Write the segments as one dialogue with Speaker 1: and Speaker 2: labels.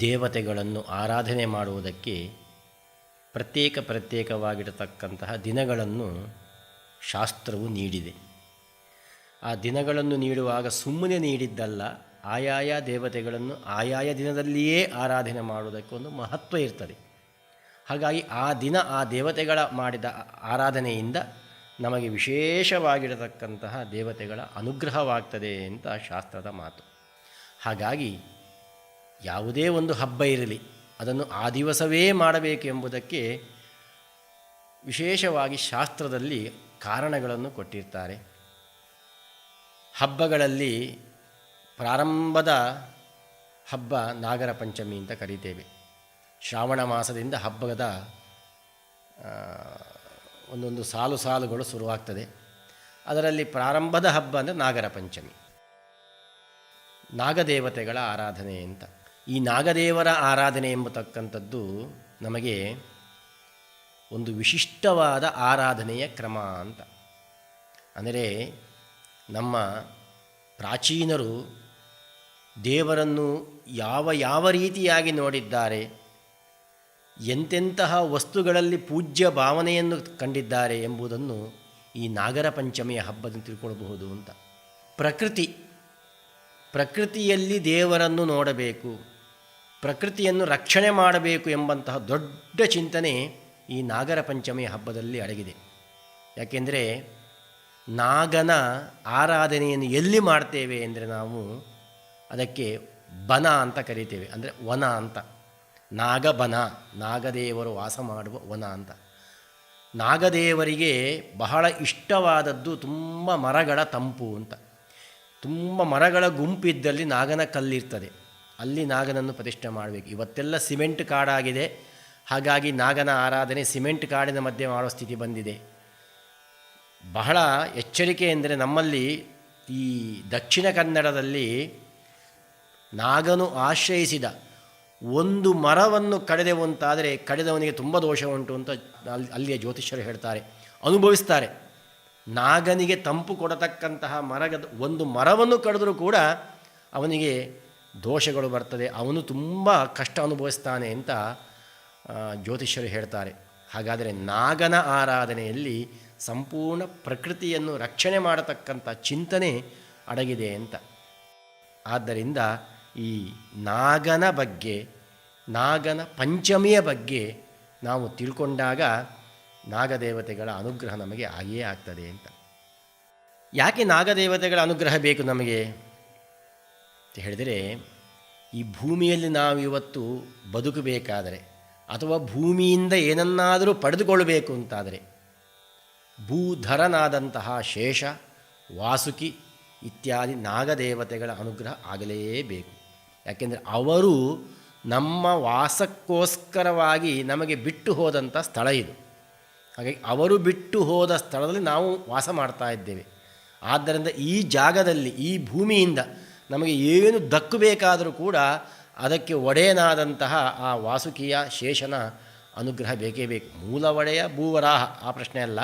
Speaker 1: ದೇವತೆಗಳನ್ನು ಆರಾಧನೆ ಮಾಡುವುದಕ್ಕೆ ಪ್ರತ್ಯೇಕ ಪ್ರತ್ಯೇಕವಾಗಿರತಕ್ಕಂತಹ ದಿನಗಳನ್ನು ಶಾಸ್ತ್ರವು ನೀಡಿದೆ. ಆ ದಿನಗಳನ್ನು ನೀಡುವಾಗ ಸುಮ್ಮನೆ ನೀಡಿದ್ದಲ್ಲ, ಆಯಾಯ ದೇವತೆಗಳನ್ನು ಆಯಾಯ ದಿನದಲ್ಲಿಯೇ ಆರಾಧನೆ ಮಾಡುವುದಕ್ಕೆ ಒಂದು ಮಹತ್ವ ಇರ್ತದೆ. ಹಾಗಾಗಿ ಆ ದಿನ ಆ ದೇವತೆಗಳ ಮಾಡಿದ ಆರಾಧನೆಯಿಂದ ನಮಗೆ ವಿಶೇಷವಾಗಿರತಕ್ಕಂತಹ ದೇವತೆಗಳ ಅನುಗ್ರಹವಾಗ್ತದೆ ಅಂತ ಶಾಸ್ತ್ರದ ಮಾತು. ಹಾಗಾಗಿ ಯಾವುದೇ ಒಂದು ಹಬ್ಬ ಇರಲಿ, ಅದನ್ನು ಆ ದಿವಸವೇ ಮಾಡಬೇಕು ಎಂಬುದಕ್ಕೆ ವಿಶೇಷವಾಗಿ ಶಾಸ್ತ್ರದಲ್ಲಿ ಕಾರಣಗಳನ್ನು ಕೊಟ್ಟಿರ್ತಾರೆ. ಹಬ್ಬಗಳಲ್ಲಿ ಪ್ರಾರಂಭದ ಹಬ್ಬ ನಾಗರ ಪಂಚಮಿ ಅಂತ ಕರೀತೇವೆ. ಶ್ರಾವಣ ಮಾಸದಿಂದ ಹಬ್ಬದ ಒಂದೊಂದು ಸಾಲು ಸಾಲುಗಳು ಶುರುವಾಗ್ತದೆ. ಅದರಲ್ಲಿ ಪ್ರಾರಂಭದ ಹಬ್ಬ ಅಂದರೆ ನಾಗರ ಪಂಚಮಿ ನಾಗದೇವತೆಗಳ ಆರಾಧನೆ ಅಂತ. ಈ ನಾಗದೇವರ ಆರಾಧನೆ ಎಂಬತಕ್ಕಂಥದ್ದು ನಮಗೆ ಒಂದು ವಿಶಿಷ್ಟವಾದ ಆರಾಧನೆಯ ಕ್ರಮ ಅಂತ. ಅಂದರೆ ನಮ್ಮ ಪ್ರಾಚೀನರು ದೇವರನ್ನು ಯಾವ ಯಾವ ರೀತಿಯಾಗಿ ನೋಡಿದ್ದಾರೆ, ಎಂತೆಂತಹ ವಸ್ತುಗಳಲ್ಲಿ ಪೂಜ್ಯ ಭಾವನೆಯನ್ನು ಕಂಡಿದ್ದಾರೆ ಎಂಬುದನ್ನು ಈ ನಾಗರ ಪಂಚಮಿಯ ಹಬ್ಬದಿಂದ ತಿಳ್ಕೊಳ್ಬಹುದು ಅಂತ. ಪ್ರಕೃತಿ, ಪ್ರಕೃತಿಯಲ್ಲಿ ದೇವರನ್ನು ನೋಡಬೇಕು. ಪ್ರಕೃತಿಯನ್ನು ರಕ್ಷಣೆ ಮಾಡಬೇಕು ಎಂಬಂತಹ ದೊಡ್ಡ ಚಿಂತನೆ ಈ ನಾಗರ ಪಂಚಮಿ ಹಬ್ಬದಲ್ಲಿ ಅಡಗಿದೆ. ಯಾಕೆಂದರೆ ನಾಗನ ಆರಾಧನೆಯನ್ನು ಎಲ್ಲಿ ಮಾಡ್ತೇವೆ ಅಂದರೆ ನಾವು ಅದಕ್ಕೆ ಬನ ಅಂತ ಕರಿತೇವೆ. ಅಂದರೆ ವನ ಅಂತ. ನಾಗಬನ, ನಾಗದೇವರು ವಾಸ ಮಾಡುವ ವನ ಅಂತ. ನಾಗದೇವರಿಗೆ ಬಹಳ ಇಷ್ಟವಾದದ್ದು ತುಂಬ ಮರಗಳ ತಂಪು ಅಂತ. ತುಂಬ ಮರಗಳ ಗುಂಪಿದ್ದಲ್ಲಿ ನಾಗನ ಕಲ್ಲಿರ್ತದೆ. ಅಲ್ಲಿ ನಾಗನನ್ನು ಪ್ರತಿಷ್ಠೆ ಮಾಡಬೇಕು. ಇವತ್ತೆಲ್ಲ ಸಿಮೆಂಟ್ ಕಾಡಾಗಿದೆ. ಹಾಗಾಗಿ ನಾಗನ ಆರಾಧನೆ ಸಿಮೆಂಟ್ ಕಾಡಿನ ಮಧ್ಯೆ ಮಾಡುವ ಸ್ಥಿತಿ ಬಂದಿದೆ. ಬಹಳ ಎಚ್ಚರಿಕೆ ಎಂದರೆ ನಮ್ಮಲ್ಲಿ ಈ ದಕ್ಷಿಣ ಕನ್ನಡದಲ್ಲಿ ನಾಗನು ಆಶ್ರಯಿಸಿದ ಒಂದು ಮರವನ್ನು ಕಡೆದೆವು ಅಂತಾದರೆ ಕಡೆದವನಿಗೆ ತುಂಬ ದೋಷ ಉಂಟು ಅಂತ ಅಲ್ಲಿ, ಅಲ್ಲಿಯ ಜ್ಯೋತಿಷ್ಯರು ಹೇಳ್ತಾರೆ. ಅನುಭವಿಸ್ತಾರೆ. ನಾಗನಿಗೆ ತಂಪು ಕೊಡತಕ್ಕಂತಹ ಮರಗದ, ಒಂದು ಮರವನ್ನು ಕಡಿದ್ರೂ ಕೂಡ ಅವನಿಗೆ ದೋಷಗಳು ಬರ್ತದೆ, ಅವನು ತುಂಬ ಕಷ್ಟ ಅನುಭವಿಸ್ತಾನೆ ಅಂತ ಜ್ಯೋತಿಷ್ಯರು ಹೇಳ್ತಾರೆ. ಹಾಗಾದರೆ ನಾಗನ ಆರಾಧನೆಯಲ್ಲಿ ಸಂಪೂರ್ಣ ಪ್ರಕೃತಿಯನ್ನು ರಕ್ಷಣೆ ಮಾಡತಕ್ಕಂಥ ಚಿಂತನೆ ಅಡಗಿದೆ ಅಂತ. ಆದ್ದರಿಂದ ಈ ನಾಗನ ಬಗ್ಗೆ, ನಾಗನ ಪಂಚಮಿಯ ಬಗ್ಗೆ ನಾವು ತಿಳ್ಕೊಂಡಾಗ ನಾಗದೇವತೆಗಳ ಅನುಗ್ರಹ ನಮಗೆ ಆಗಿಯೇ ಆಗ್ತದೆ ಅಂತ. ಯಾಕೆ ನಾಗದೇವತೆಗಳ ಅನುಗ್ರಹ ಬೇಕು ನಮಗೆ? ಅಂತ ಹೇಳಿದರೆ, ಈ ಭೂಮಿಯಲ್ಲಿ ನಾವು ಇವತ್ತು ಬದುಕಬೇಕಾದರೆ ಅಥವಾ ಭೂಮಿಯಿಂದ ಏನನ್ನಾದರೂ ಪಡೆದುಕೊಳ್ಳಬೇಕು ಅಂತಾದರೆ, ಭೂಧರನಾದಂತಹ ಶೇಷ, ವಾಸುಕಿ ಇತ್ಯಾದಿ ನಾಗದೇವತೆಗಳ ಅನುಗ್ರಹ ಆಗಲೇಬೇಕು. ಯಾಕೆಂದರೆ ಅವರು ನಮ್ಮ ವಾಸಕ್ಕೋಸ್ಕರವಾಗಿ ನಮಗೆ ಬಿಟ್ಟು ಹೋದಂಥ ಸ್ಥಳ ಇದು. ಹಾಗಾಗಿ ಅವರು ಬಿಟ್ಟು ಹೋದ ಸ್ಥಳದಲ್ಲಿ ನಾವು ವಾಸ ಮಾಡ್ತಾ ಇದ್ದೇವೆ. ಆದ್ದರಿಂದ ಈ ಜಾಗದಲ್ಲಿ, ಈ ಭೂಮಿಯಿಂದ ನಮಗೆ ಏನು ದಕ್ಕಬೇಕಾದರೂ ಕೂಡ ಅದಕ್ಕೆ ಒಡೆಯನಾದಂತಹ ಆ ವಾಸುಕಿಯ ಶೇಷನ ಅನುಗ್ರಹ ಬೇಕೇ ಬೇಕು. ಮೂಲ ಒಡೆಯ, ಭೂವರಾಹ, ಆ ಪ್ರಶ್ನೆ ಅಲ್ಲ.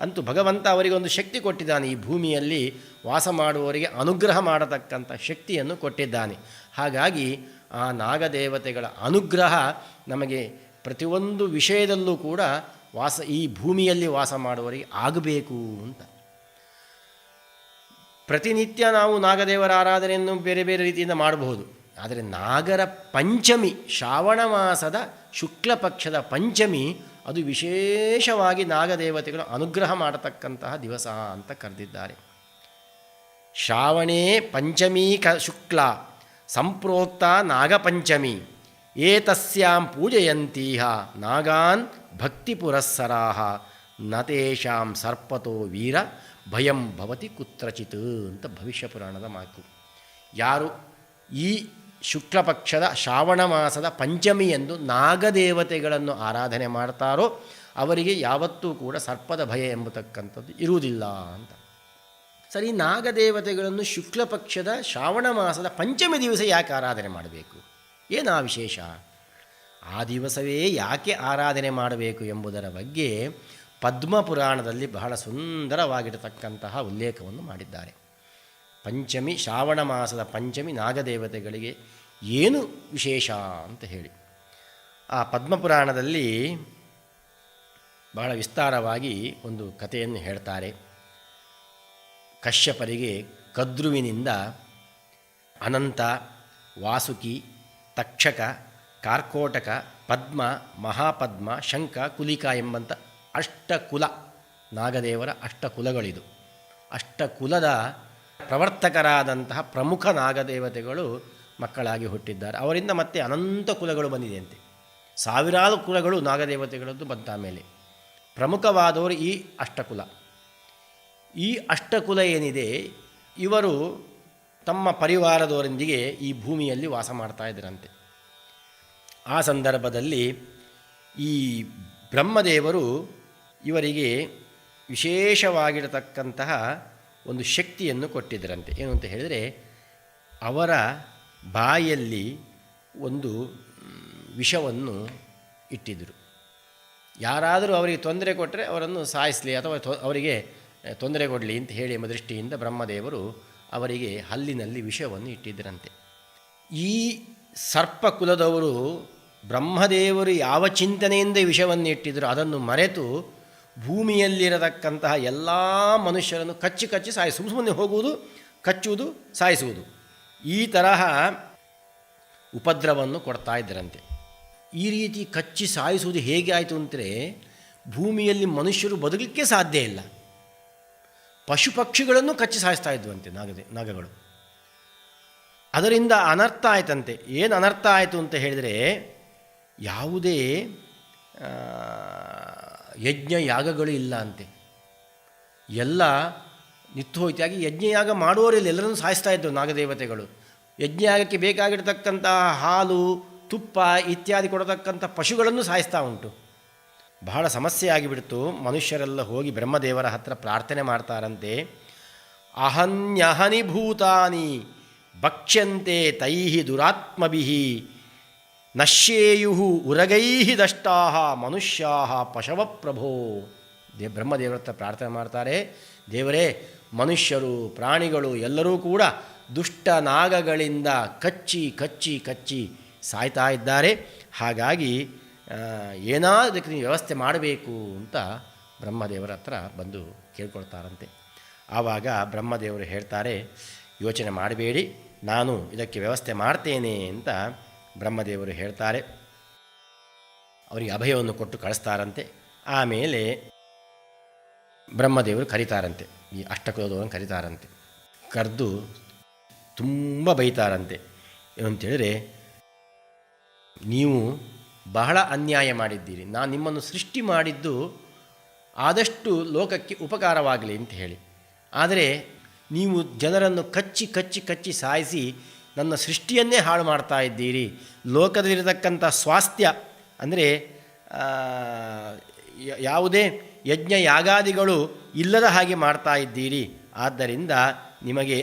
Speaker 1: ಅಂತೂ ಭಗವಂತ ಅವರಿಗೆ ಒಂದು ಶಕ್ತಿ ಕೊಟ್ಟಿದ್ದಾನೆ. ಈ ಭೂಮಿಯಲ್ಲಿ ವಾಸ ಮಾಡುವವರಿಗೆ ಅನುಗ್ರಹ ಮಾಡತಕ್ಕಂಥ ಶಕ್ತಿಯನ್ನು ಕೊಟ್ಟಿದ್ದಾನೆ. ಹಾಗಾಗಿ ಆ ನಾಗದೇವತೆಗಳ ಅನುಗ್ರಹ ನಮಗೆ ಪ್ರತಿಯೊಂದು ವಿಷಯದಲ್ಲೂ ಕೂಡ ವಾಸ, ಈ ಭೂಮಿಯಲ್ಲಿ ವಾಸ ಮಾಡುವವರಿಗೆ ಆಗಬೇಕು ಅಂತ. ಪ್ರತಿನಿತ್ಯ ನಾವು ನಾಗದೇವರ ಆರಾಧನೆಯನ್ನು ಬೇರೆ ಬೇರೆ ರೀತಿಯಿಂದ ಮಾಡಬಹುದು. ಆದರೆ ನಾಗರ ಪಂಚಮಿ, ಶ್ರಾವಣ ಮಾಸದ ಶುಕ್ಲ ಪಕ್ಷದ ಪಂಚಮಿ, ಅದು ವಿಶೇಷವಾಗಿ ನಾಗದೇವತೆಗಳು ಅನುಗ್ರಹ ಮಾಡತಕ್ಕಂತಹ ದಿವಸ ಅಂತ ಕರೆದಿದ್ದಾರೆ. ಶ್ರಾವಣೇ ಪಂಚಮಿ ಕ ಶುಕ್ಲ, ಸಂಪ್ರೋಕ್ತ ನಾಗಪಂಚಮಿ, ಏತಸ್ಯಾಂ ಪೂಜಯಂತೀಹ, ನಾಗಾನ್ ಭಕ್ತಿ ಪುರಸ್ಸರಾಹ ನತೇಷಾಂ ಸರ್ಪತೋ ವೀರ ಭಯಂ ಭವತಿ ಕುತ್ರಚಿತ್ ಅಂತ ಭವಿಷ್ಯ ಪುರಾಣದ ಮಾತು. ಯಾರು ಈ ಶುಕ್ಲಪಕ್ಷದ ಶ್ರಾವಣ ಮಾಸದ ಪಂಚಮಿಯಂದು ನಾಗದೇವತೆಗಳನ್ನು ಆರಾಧನೆ ಮಾಡ್ತಾರೋ ಅವರಿಗೆ ಯಾವತ್ತೂ ಕೂಡ ಸರ್ಪದ ಭಯ ಎಂಬತಕ್ಕಂಥದ್ದು ಇರುವುದಿಲ್ಲ ಅಂತ. ಸರಿ ನಾಗದೇವತೆಗಳನ್ನು ಶುಕ್ಲ ಪಕ್ಷದ ಶ್ರಾವಣ ಮಾಸದ ಪಂಚಮಿ ದಿವಸ ಯಾಕೆ ಆರಾಧನೆ ಮಾಡಬೇಕು? ಏನು ಆ ವಿಶೇಷ? ಆ ದಿವಸವೇ ಯಾಕೆ ಆರಾಧನೆ ಮಾಡಬೇಕು ಎಂಬುದರ ಬಗ್ಗೆ ಪದ್ಮ ಪುರಾಣದಲ್ಲಿ ಬಹಳ ಸುಂದರವಾಗಿರತಕ್ಕಂತಹ ಉಲ್ಲೇಖವನ್ನು ಮಾಡಿದ್ದಾರೆ. ಪಂಚಮಿ, ಶ್ರಾವಣ ಮಾಸದ ಪಂಚಮಿ ನಾಗದೇವತೆಗಳಿಗೆ ಏನು ವಿಶೇಷ ಅಂತ ಹೇಳಿ. ಆ ಪದ್ಮಪುರಾಣದಲ್ಲಿ ಬಹಳ ವಿಸ್ತಾರವಾಗಿ ಒಂದು ಕಥೆಯನ್ನು ಹೇಳ್ತಾರೆ. ಕಶ್ಯಪರಿಗೆ ಕದ್ರುವಿನಿಂದ ಅನಂತ, ವಾಸುಕಿ, ತಕ್ಷಕ, ಕಾರ್ಕೋಟಕ, ಪದ್ಮ, ಮಹಾಪದ್ಮ ಶಂಖ ಕುಲಿಕ ಎಂಬಂಥ ಅಷ್ಟಕುಲ, ನಾಗದೇವರ ಅಷ್ಟಕುಲಗಳಿದು. ಅಷ್ಟಕುಲದ ಪ್ರವರ್ತಕರಾದಂತಹ ಪ್ರಮುಖ ನಾಗದೇವತೆಗಳು ಮಕ್ಕಳಾಗಿ ಹುಟ್ಟಿದ್ದಾರೆ. ಅವರಿಂದ ಮತ್ತೆ ಅನಂತ ಕುಲಗಳು ಬಂದಿದೆಯಂತೆ. ಸಾವಿರಾರು ಕುಲಗಳು ನಾಗದೇವತೆಗಳದ್ದು ಬಂತ ಮೇಲೆ. ಪ್ರಮುಖವಾದವರು ಈ ಅಷ್ಟಕುಲ. ಈ ಅಷ್ಟಕುಲ ಏನಿದೆ, ಇವರು ತಮ್ಮ ಪರಿವಾರದವರೊಂದಿಗೆ ಈ ಭೂಮಿಯಲ್ಲಿ ವಾಸ ಮಾಡ್ತಾ ಇದ್ದರಂತೆ. ಆ ಸಂದರ್ಭದಲ್ಲಿ ಈ ಬ್ರಹ್ಮದೇವರು ಇವರಿಗೆ ವಿಶೇಷವಾಗಿರತಕ್ಕಂತಹ ಒಂದು ಶಕ್ತಿಯನ್ನು ಕೊಟ್ಟಿದ್ದರಂತೆ. ಏನು ಅಂತ ಹೇಳಿದರೆ, ಅವರ ಬಾಯಲ್ಲಿ ಒಂದು ವಿಷವನ್ನು ಇಟ್ಟಿದ್ದರು. ಯಾರಾದರೂ ಅವರಿಗೆ ತೊಂದರೆ ಕೊಟ್ಟರೆ ಅವರನ್ನು ಸಾಯಿಸಲಿ ಅಥವಾ ಅವರಿಗೆ ತೊಂದರೆ ಕೊಡಲಿ ಅಂತ ಹೇಳಿ ಎಂಬ ದೃಷ್ಟಿಯಿಂದ ಬ್ರಹ್ಮದೇವರು ಅವರಿಗೆ ಹಲ್ಲಿನಲ್ಲಿ ವಿಷವನ್ನು ಇಟ್ಟಿದ್ದರಂತೆ. ಈ ಸರ್ಪ ಕುಲದವರು ಬ್ರಹ್ಮದೇವರು ಯಾವ ಚಿಂತನೆಯಿಂದ ವಿಷವನ್ನು ಇಟ್ಟಿದ್ರು ಅದನ್ನು ಮರೆತು ಭೂಮಿಯಲ್ಲಿರತಕ್ಕಂತಹ ಎಲ್ಲ ಮನುಷ್ಯರನ್ನು ಕಚ್ಚಿ ಕಚ್ಚಿ ಸಾಯಿಸು. ಸುಮ್ಮ ಸುಮ್ಮನೆ ಹೋಗುವುದು, ಕಚ್ಚುವುದು, ಸಾಯಿಸುವುದು. ಈ ತರಹ ಉಪದ್ರವನ್ನು ಕೊಡ್ತಾ ಇದ್ದರಂತೆ. ಈ ರೀತಿ ಕಚ್ಚಿ ಸಾಯಿಸುವುದು ಹೇಗೆ ಆಯಿತು ಅಂದರೆ ಭೂಮಿಯಲ್ಲಿ ಮನುಷ್ಯರು ಬದುಕಲಿಕ್ಕೆ ಸಾಧ್ಯ ಇಲ್ಲ. ಪಶು ಪಕ್ಷಿಗಳನ್ನು ಕಚ್ಚಿ ಸಾಯಿಸ್ತಾ ಇದ್ವಂತೆ ನಾಗದೆ, ನಾಗಗಳು. ಅದರಿಂದ ಅನರ್ಥ ಆಯ್ತಂತೆ. ಏನು ಅನರ್ಥ ಆಯಿತು ಅಂತ ಹೇಳಿದರೆ, ಯಾವುದೇ ಯಜ್ಞ ಯಾಗಗಳು ಇಲ್ಲ ಅಂತೆ. ಎಲ್ಲ ನಿತ್ತು ಯಜ್ಞಯಾಗ ಮಾಡುವವರಿಲ್ಲ. ಎಲ್ಲರನ್ನೂ ಸಾಯಿಸ್ತಾ ಇದ್ದರು ನಾಗದೇವತೆಗಳು. ಯಜ್ಞಯಾಗಕ್ಕೆ ಬೇಕಾಗಿರ್ತಕ್ಕಂಥ ಹಾಲು, ತುಪ್ಪ ಇತ್ಯಾದಿ ಕೊಡತಕ್ಕಂಥ ಪಶುಗಳನ್ನು ಸಾಯಿಸ್ತಾ ಉಂಟು. ಬಹಳ ಸಮಸ್ಯೆ ಆಗಿಬಿಡ್ತು. ಮನುಷ್ಯರೆಲ್ಲ ಹೋಗಿ ಬ್ರಹ್ಮದೇವರ ಹತ್ರ ಪ್ರಾರ್ಥನೆ ಮಾಡ್ತಾರಂತೆ. ಅಹನ್ಯಹನಿ ಭೂತಾನಿ ಭಕ್ಷ್ಯಂತೆ ತೈಹಿ ದುರಾತ್ಮಭಿ ನಶ್ಯೇಯು ಉರಗೈಹಿ ದಷ್ಟಾಹ ಮನುಷ್ಯಾಹ ಪಶವ ಪ್ರಭೋ ದೇ ಬ್ರಹ್ಮದೇವರ ಹತ್ರ ಪ್ರಾರ್ಥನೆ ಮಾಡ್ತಾರೆ. ದೇವರೇ, ಮನುಷ್ಯರು, ಪ್ರಾಣಿಗಳು ಎಲ್ಲರೂ ಕೂಡ ದುಷ್ಟ ನಾಗಗಳಿಂದ ಕಚ್ಚಿ ಕಚ್ಚಿ ಕಚ್ಚಿ ಸಾಯ್ತಾ ಇದ್ದಾರೆ. ಹಾಗಾಗಿ ಏನಾದಕ್ಕೆ ನೀವು ವ್ಯವಸ್ಥೆ ಮಾಡಬೇಕು ಅಂತ ಬ್ರಹ್ಮದೇವರ ಹತ್ರ ಬಂದು ಕೇಳ್ಕೊಳ್ತಾರಂತೆ. ಆವಾಗ ಬ್ರಹ್ಮದೇವರು ಹೇಳ್ತಾರೆ, ಯೋಚನೆ ಮಾಡಬೇಡಿ, ನಾನು ಇದಕ್ಕೆ ವ್ಯವಸ್ಥೆ ಮಾಡ್ತೇನೆ ಅಂತ ಬ್ರಹ್ಮದೇವರು ಹೇಳ್ತಾರೆ, ಅವರಿಗೆ ಅಭಯವನ್ನು ಕೊಟ್ಟು ಕಳಿಸ್ತಾರಂತೆ. ಆಮೇಲೆ ಬ್ರಹ್ಮದೇವರು ಕರೀತಾರಂತೆ, ಈ ಅಷ್ಟಕುಲದವರನ್ನು ಕರೀತಾರಂತೆ. ಕರೆದು ತುಂಬ ಬೈತಾರಂತೆ. ಏನಂತೇಳಿದರೆ, ನೀವು ಬಹಳ ಅನ್ಯಾಯ ಮಾಡಿದ್ದೀರಿ, ನಾನು ನಿಮ್ಮನ್ನು ಸೃಷ್ಟಿ ಮಾಡಿದ್ದು ಆದಷ್ಟು ಲೋಕಕ್ಕೆ ಉಪಕಾರವಾಗಲಿ ಅಂತ ಹೇಳಿ. ಆದರೆ, ನೀವು ಜನರನ್ನು ಕಚ್ಚಿ ಕಚ್ಚಿ ಕಚ್ಚಿ ಸಾಯಿಸಿ ನನ್ನ ಸೃಷ್ಟಿಯನ್ನೇ ಹಾಳು ಮಾಡ್ತಾ ಇದ್ದೀರಿ. ಲೋಕದಲ್ಲಿರತಕ್ಕಂಥ ಸ್ವಾಸ್ಥ್ಯ ಅಂದರೆ ಯಾವುದೇ ಯಜ್ಞ ಯಾಗಾದಿಗಳು ಇಲ್ಲದ ಹಾಗೆ ಮಾಡ್ತಾ ಇದ್ದೀರಿ. ಆದ್ದರಿಂದ ನಿಮಗೆ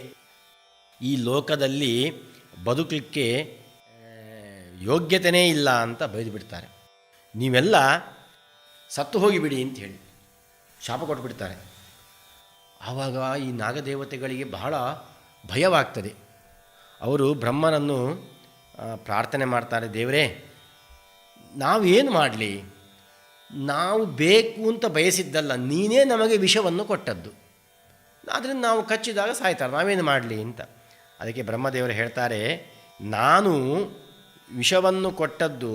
Speaker 1: ಈ ಲೋಕದಲ್ಲಿ ಬದುಕಲಿಕ್ಕೆ ಯೋಗ್ಯತೆಯೇ ಇಲ್ಲ ಅಂತ ಬೈದು ಬಿಡ್ತಾರೆ ನೀವೆಲ್ಲ ಸತ್ತು ಹೋಗಿಬಿಡಿ ಅಂತ ಹೇಳಿ ಶಾಪ ಕೊಟ್ಬಿಡ್ತಾರೆ. ಆವಾಗ ಈ ನಾಗದೇವತೆಗಳಿಗೆ ಬಹಳ ಭಯವಾಗ್ತದೆ. ಅವರು ಬ್ರಹ್ಮನನ್ನು ಪ್ರಾರ್ಥನೆ ಮಾಡ್ತಾರೆ, ದೇವರೇ ನಾವೇನು ಮಾಡಲಿ? ನಾವು ಬೇಕು ಅಂತ ಬಯಸಿದ್ದಲ್ಲ, ನೀನೇ ನಮಗೆ ವಿಷವನ್ನು ಕೊಟ್ಟದ್ದು. ಆದ್ದರಿಂದ ನಾವು ಕಚ್ಚಿದಾಗ ಸಾಯ್ತಾರೆ, ನಾವೇನು ಮಾಡಲಿ ಅಂತ. ಅದಕ್ಕೆ ಬ್ರಹ್ಮದೇವರು ಹೇಳ್ತಾರೆ, ನಾನು ವಿಷವನ್ನು ಕೊಟ್ಟದ್ದು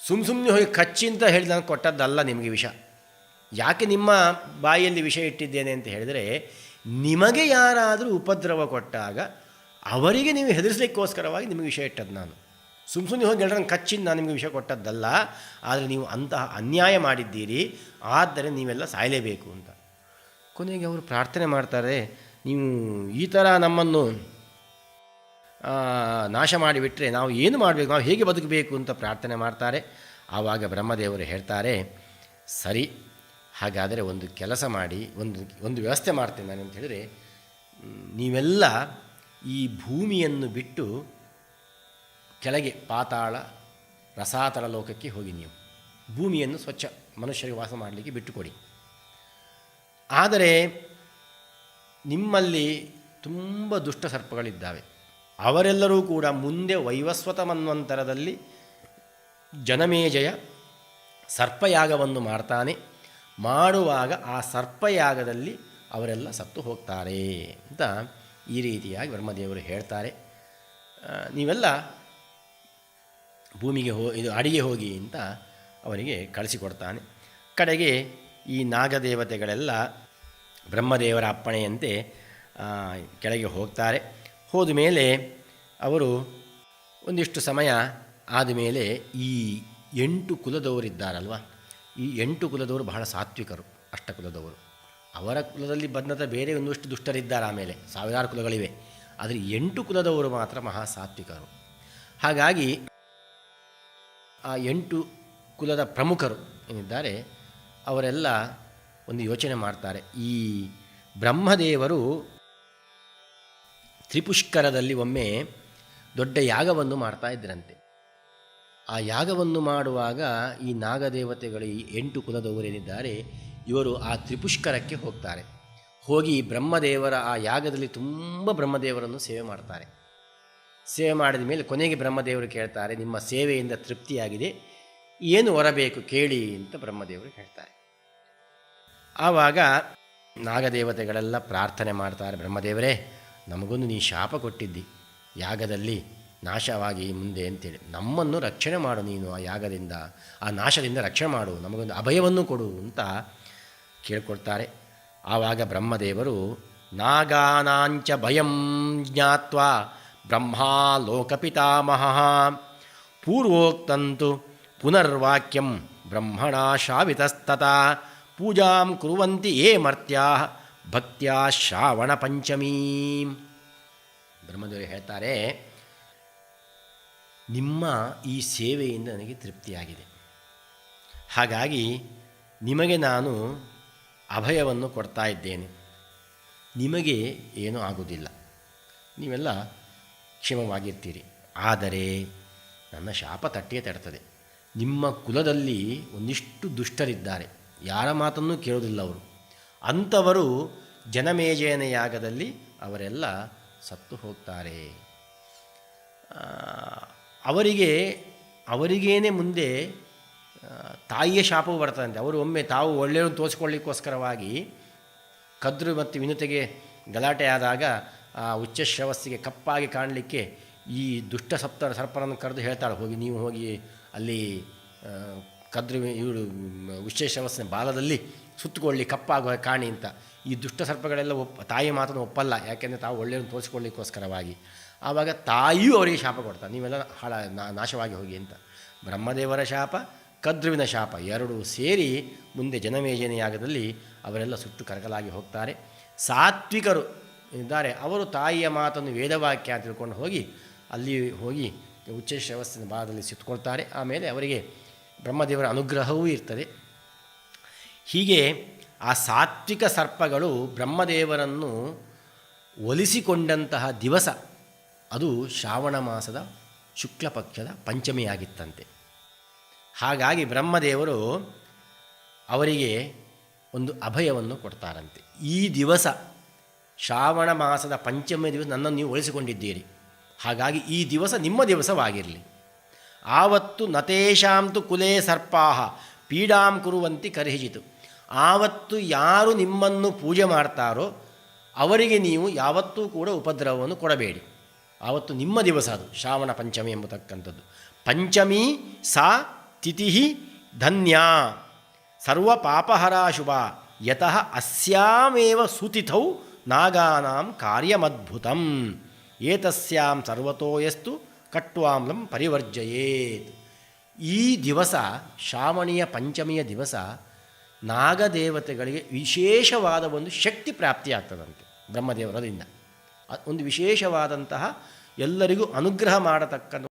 Speaker 1: ಸುಮ್ಮ ಸುಮ್ಮನೆ ಹೋಗಿ ಕಚ್ಚಿ ಅಂತ ಹೇಳಿದ ನಾನು ಕೊಟ್ಟದ್ದಲ್ಲ ನಿಮಗೆ ವಿಷ. ಯಾಕೆ ನಿಮ್ಮ ಬಾಯಿಯಲ್ಲಿ ವಿಷ ಇಟ್ಟಿದ್ದೇನೆ ಅಂತ ಹೇಳಿದರೆ, ನಿಮಗೆ ಯಾರಾದರೂ ಉಪದ್ರವ ಕೊಟ್ಟಾಗ ಅವರಿಗೆ ನೀವು ಹೆದರಿಸಲಿಕ್ಕೋಸ್ಕರವಾಗಿ ನಿಮಗೆ ವಿಷಯ ಇಟ್ಟದ್ದು ನಾನು. ಸುಮ್ಮ ಸುಮ್ಮನೆ ಹೋಗಿ ಎಲ್ಲರನ್ನು ಕಚ್ಚಿಂದ ನಾನು ನಿಮಗೆ ವಿಷಯ ಕೊಟ್ಟದ್ದಲ್ಲ, ಆದರೆ ನೀವು ಅಂತಹ ಅನ್ಯಾಯ ಮಾಡಿದ್ದೀರಿ ಆದರೆ ನೀವೆಲ್ಲ ಸಾಯಲೇಬೇಕು ಅಂತ. ಕೊನೆಗೆ ಅವರು ಪ್ರಾರ್ಥನೆ ಮಾಡ್ತಾರೆ, ನೀವು ಈ ಥರ ನಮ್ಮನ್ನು ನಾಶ ಮಾಡಿಬಿಟ್ರೆ ನಾವು ಏನು ಮಾಡಬೇಕು, ನಾವು ಹೇಗೆ ಬದುಕಬೇಕು ಅಂತ ಪ್ರಾರ್ಥನೆ ಮಾಡ್ತಾರೆ. ಆವಾಗ ಬ್ರಹ್ಮದೇವರು ಹೇಳ್ತಾರೆ, ಸರಿ, ಹಾಗಾದರೆ ಒಂದು ಕೆಲಸ ಮಾಡಿ, ಒಂದು ಒಂದು ವ್ಯವಸ್ಥೆ ಮಾಡ್ತೇನೆ ನಾನು ಅಂತ ಹೇಳಿದರೆ ನೀವೆಲ್ಲ ಈ ಭೂಮಿಯನ್ನು ಬಿಟ್ಟು ಕೆಳಗೆ ಪಾತಾಳ ರಸಾತಳ ಲೋಕಕ್ಕೆ ಹೋಗಿ ನೀವು. ಭೂಮಿಯನ್ನು ಸ್ವಚ್ಛ ಮನುಷ್ಯರಿಗೆ ವಾಸ ಮಾಡಲಿಕ್ಕೆ ಬಿಟ್ಟುಕೊಡಿ. ಆದರೆ ನಿಮ್ಮಲ್ಲಿ ತುಂಬ ದುಷ್ಟ ಸರ್ಪಗಳಿದ್ದಾವೆ. ಅವರೆಲ್ಲರೂ ಕೂಡ ಮುಂದೆ ವೈವಸ್ವತ ಮನ್ವಂತರದಲ್ಲಿ ಜನಮೇಜಯ ಸರ್ಪಯಾಗವನ್ನು ಮಾಡ್ತಾನೆ. ಮಾಡುವಾಗ ಆ ಸರ್ಪಯಾಗದಲ್ಲಿ ಅವರೆಲ್ಲ ಸತ್ತು ಹೋಗ್ತಾರೆ ಅಂತ ಈ ರೀತಿಯಾಗಿ ಬ್ರಹ್ಮದೇವರು ಹೇಳ್ತಾರೆ. ನೀವೆಲ್ಲ ಭೂಮಿಗೆ ಹೋ, ಇದು ಅಡಿಗೆ ಹೋಗಿ ಅಂತ ಅವರಿಗೆ ಕಳಿಸಿಕೊಡ್ತಾನೆ. ಕಡೆಗೆ ಈ ನಾಗದೇವತೆಗಳೆಲ್ಲ ಬ್ರಹ್ಮದೇವರ ಅಪ್ಪಣೆಯಂತೆ ಕೆಳಗೆ ಹೋಗ್ತಾರೆ. ಹೋದ ಮೇಲೆ ಅವರು ಒಂದಿಷ್ಟು ಸಮಯ ಆದಮೇಲೆ ಈ ಎಂಟು ಕುಲದವರಿದ್ದಾರಲ್ವ? ಈ ಎಂಟು ಕುಲದವರು ಬಹಳ ಸಾತ್ವಿಕರು ಅಷ್ಟಕುಲದವರು ಅವರ ಕುಲದಲ್ಲಿ ಬಂದಂಥ ಬೇರೆ ಒಂದಷ್ಟು ದುಷ್ಟರಿದ್ದಾರೆ ಆಮೇಲೆ. ಸಾವಿರಾರು ಕುಲಗಳಿವೆ. ಆದರೆ ಎಂಟು ಕುಲದವರು ಮಾತ್ರ ಮಹಾ ಸಾತ್ವಿಕರು ಹಾಗಾಗಿ ಆ ಎಂಟು ಕುಲದ ಪ್ರಮುಖರು ಏನಿದ್ದಾರೆ, ಅವರೆಲ್ಲ ಒಂದು ಯೋಚನೆ ಮಾಡ್ತಾರೆ. ಈ ಬ್ರಹ್ಮದೇವರು ತ್ರಿಪುಷ್ಕರದಲ್ಲಿ ಒಮ್ಮೆ ದೊಡ್ಡ ಯಾಗವನ್ನು ಮಾಡ್ತಾ ಇದ್ರಂತೆ. ಆ ಯಾಗವನ್ನು ಮಾಡುವಾಗ ಈ ನಾಗದೇವತೆಗಳು ಈ ಎಂಟು ಕುಲದವರೇನಿದ್ದಾರೆ ಇವರು ಆ ತ್ರಿಪುಷ್ಕರಕ್ಕೆ ಹೋಗ್ತಾರೆ. ಹೋಗಿ ಬ್ರಹ್ಮದೇವರ ಆ ಯಾಗದಲ್ಲಿ ತುಂಬ ಬ್ರಹ್ಮದೇವರನ್ನು ಸೇವೆ ಮಾಡ್ತಾರೆ. ಸೇವೆ ಮಾಡಿದ ಮೇಲೆ ಕೊನೆಗೆ ಬ್ರಹ್ಮದೇವರು ಕೇಳ್ತಾರೆ, ನಿಮ್ಮ ಸೇವೆಯಿಂದ ತೃಪ್ತಿಯಾಗಿದೆ, ಏನು ಹೊರಬೇಕು ಕೇಳಿ ಅಂತ ಬ್ರಹ್ಮದೇವರು ಹೇಳ್ತಾರೆ. ಆವಾಗ ನಾಗದೇವತೆಗಳೆಲ್ಲ ಪ್ರಾರ್ಥನೆ ಮಾಡ್ತಾರೆ, ಬ್ರಹ್ಮದೇವರೇ, ನಮಗೊಂದು ನೀ ಶಾಪ ಕೊಟ್ಟಿದ್ದಿ, ಯಾಗದಲ್ಲಿ ನಾಶವಾಗಿ ಮುಂದೆ ಅಂತೇಳಿ. ನಮ್ಮನ್ನು ರಕ್ಷಣೆ ಮಾಡು ನೀನು ಆ ಯಾಗದಿಂದ, ಆ ನಾಶದಿಂದ ರಕ್ಷಣೆ ಮಾಡು, ನಮಗೊಂದು ಅಭಯವನ್ನು ಕೊಡು ಅಂತ ಕೇಳ್ಕೊಡ್ತಾರೆ ಆವಾಗ ಬ್ರಹ್ಮದೇವರು, ನಾಗಾನಾಂಚ ಭಯಂ ಜ್ಞಾತ್ವ ಬ್ರಹ್ಮಾ ಲೋಕಪಿತಾಮಹ. ಪೂರ್ವೋಕ್ತಂತು ಪುನರ್ವಾಕ್ಯಂ ಬ್ರಹ್ಮಣ ಶಾವಿತಸ್ತತಾ. ಪೂಜಾಂ ಕುರುವಂತಿ ಯೇ ಮರ್ತ್ಯಾ ಭಕ್ತ್ಯಾ ಶ್ರಾವಣ ಪಂಚಮೀ. ಬ್ರಹ್ಮದೇವರು ಹೇಳ್ತಾರೆ, ನಿಮ್ಮ ಈ ಸೇವೆಯಿಂದ ನನಗೆ ತೃಪ್ತಿಯಾಗಿದೆ. ಹಾಗಾಗಿ ನಿಮಗೆ ನಾನು ಅಭಯವನ್ನು ಕೊಡ್ತಾ ಇದ್ದೇನೆ. ನಿಮಗೆ ಏನೂ ಆಗುವುದಿಲ್ಲ. ನೀವೆಲ್ಲ ಕ್ಷೇಮವಾಗಿರ್ತೀರಿ. ಆದರೆ ನನ್ನ ಶಾಪ ತಟ್ಟಿಯೇ ತಡ್ತದೆ. ನಿಮ್ಮ ಕುಲದಲ್ಲಿ ಒಂದಿಷ್ಟು ದುಷ್ಟರಿದ್ದಾರೆ. ಯಾರ ಮಾತನ್ನು ಕೇಳೋದಿಲ್ಲ ಅವರು. ಅಂಥವರು ಜನಮೇಜಯನ ಯಾಗದಲ್ಲಿ ಅವರೆಲ್ಲ ಸತ್ತು ಹೋಗ್ತಾರೆ. ಅವರಿಗೆ, ಅವರಿಗೇನೆ ಮುಂದೆ ತಾಯಿಯ ಶಾಪವು ಬರ್ತದಂತೆ. ಅವರು ಒಮ್ಮೆ ತಾವು ಒಳ್ಳೆಯವ್ರನ್ನ ತೋರಿಸ್ಕೊಳ್ಳಿಕ್ಕೋಸ್ಕರವಾಗಿ ಕದ್ರು ಮತ್ತು ವಿನತೆಗೆ ಗಲಾಟೆ ಆದಾಗ ಆ ಉಚ್ಚ ಶ್ರವಸ್ಸಿಗೆ ಕಪ್ಪಾಗಿ ಕಾಣಲಿಕ್ಕೆ ಈ ದುಷ್ಟ ಸಪ್ತ ಸರ್ಪರನ್ನು ಕರೆದು ಹೇಳ್ತಾಳೆ, ಹೋಗಿ, ನೀವು ಹೋಗಿ ಅಲ್ಲಿ ಕದ್ರು ಇವರು ಉಚ್ಚ ಶ್ರವಸ್ಸಿನ ಬಾಲದಲ್ಲಿ ಸುತ್ತಕೊಳ್ಳಿ, ಕಪ್ಪಾಗುವ ಕಾಣಿ ಅಂತ. ಈ ದುಷ್ಟ ಸರ್ಪಗಳೆಲ್ಲ ಒಪ್ಪ ತಾಯಿ ಮಾತನ್ನು ಒಪ್ಪಲ್ಲ, ಯಾಕೆಂದರೆ ತಾವು ಒಳ್ಳೆಯವ್ರನ್ನ ತೋರಿಸ್ಕೊಳ್ಳಿಕ್ಕೋಸ್ಕರವಾಗಿ. ಆವಾಗ ತಾಯಿಯೂ ಅವರಿಗೆ ಶಾಪ ಕೊಡ್ತಾರೆ ನೀವೆಲ್ಲ ಹಾಳ ನಾಶವಾಗಿ ಹೋಗಿ ಅಂತ. ಬ್ರಹ್ಮದೇವರ ಶಾಪ ಕದ್ರುವಿನ ಶಾಪ ಎರಡೂ ಸೇರಿ ಮುಂದೆ ಜನಮೇಜನೆಯಾಗದಲ್ಲಿ ಅವರೆಲ್ಲ ಸುಟ್ಟು ಕರಕಲಾಗಿ ಹೋಗ್ತಾರೆ. ಸಾತ್ವಿಕರು ಇದ್ದಾರೆ. ಅವರು ತಾಯಿಯ ಮಾತನ್ನು ವೇದವಾಕ್ಯ ತಿಳ್ಕೊಂಡು ಹೋಗಿ, ಅಲ್ಲಿ ಹೋಗಿ ಉಚ್ಚ ಶ್ರವಸ್ಸಿನ ಭಾಗದಲ್ಲಿ ಸುತ್ತಕೊಳ್ತಾರೆ ಆಮೇಲೆ ಅವರಿಗೆ ಬ್ರಹ್ಮದೇವರ ಅನುಗ್ರಹವೂ ಇರ್ತದೆ. ಹೀಗೆ ಆ ಸಾತ್ವಿಕ ಸರ್ಪಗಳು ಬ್ರಹ್ಮದೇವರನ್ನು ಒಲಿಸಿಕೊಂಡಂತಹ ದಿವಸ ಅದು ಶ್ರಾವಣ ಮಾಸದ ಶುಕ್ಲಪಕ್ಷದ ಪಂಚಮಿಯಾಗಿತ್ತಂತೆ. ಹಾಗಾಗಿ ಬ್ರಹ್ಮದೇವರು ಅವರಿಗೆ ಒಂದು ಅಭಯವನ್ನು ಕೊಡ್ತಾರಂತೆ. ಈ ದಿವಸ ಶ್ರಾವಣ ಮಾಸದ ಪಂಚಮಿ ದಿವಸ ನನ್ನನ್ನು ನೀವು ಉಳಿಸಿಕೊಂಡಿದ್ದೀರಿ. ಹಾಗಾಗಿ ಈ ದಿವಸ ನಿಮ್ಮ ದಿವಸವಾಗಿರಲಿ. ಆವತ್ತು ನತೇಶಾಂತು ಕುಲೇ ಸರ್ಪಾಹ, ಪೀಡಾಂ ಕುರುವಂತೆ ಕರ್ಹಿಜಿತು. ಆವತ್ತು ಯಾರು ನಿಮ್ಮನ್ನು ಪೂಜೆ ಮಾಡ್ತಾರೋ ಅವರಿಗೆ ನೀವು ಯಾವತ್ತೂ ಕೂಡ ಉಪದ್ರವವನ್ನು ಕೊಡಬೇಡಿ. ಆವತ್ತು ನಿಮ್ಮ ದಿವಸ ಅದು, ಶ್ರಾವಣ ಪಂಚಮಿ ಎಂಬತಕ್ಕಂಥದ್ದು. ಪಂಚಮಿ ಸಾ ತಿಥಿ ಧನ್ಯಾ ಸರ್ವ ಶುಭ ಯತಃ ಅಸ್ಯಾಮೇವ ಸುತಿಥೌ ನಾಗಾನಾಂ ಕಾರ್ಯಮದ್ಭುತಂ ಏತಸ್ಯಾಂ ಸರ್ವತೋಯಸ್ತು ಕಟ್ವಾಮ್ಲಂ ಪರಿವರ್ಜಯೇತ್. ಈ ದಿವಸ ಶ್ರಾವಣಿಯ ಪಂಚಮಿಯ ದಿವಸ ನಾಗದೇವತೆಗಳಿಗೆ ವಿಶೇಷವಾದ ಒಂದು ಶಕ್ತಿ ಪ್ರಾಪ್ತಿಯಾಗ್ತದಂತೆ ಬ್ರಹ್ಮದೇವರದಿಂದ. ಒಂದು ವಿಶೇಷವಾದಂತಹ ಎಲ್ಲರಿಗೂ ಅನುಗ್ರಹ ಮಾಡತಕ್ಕ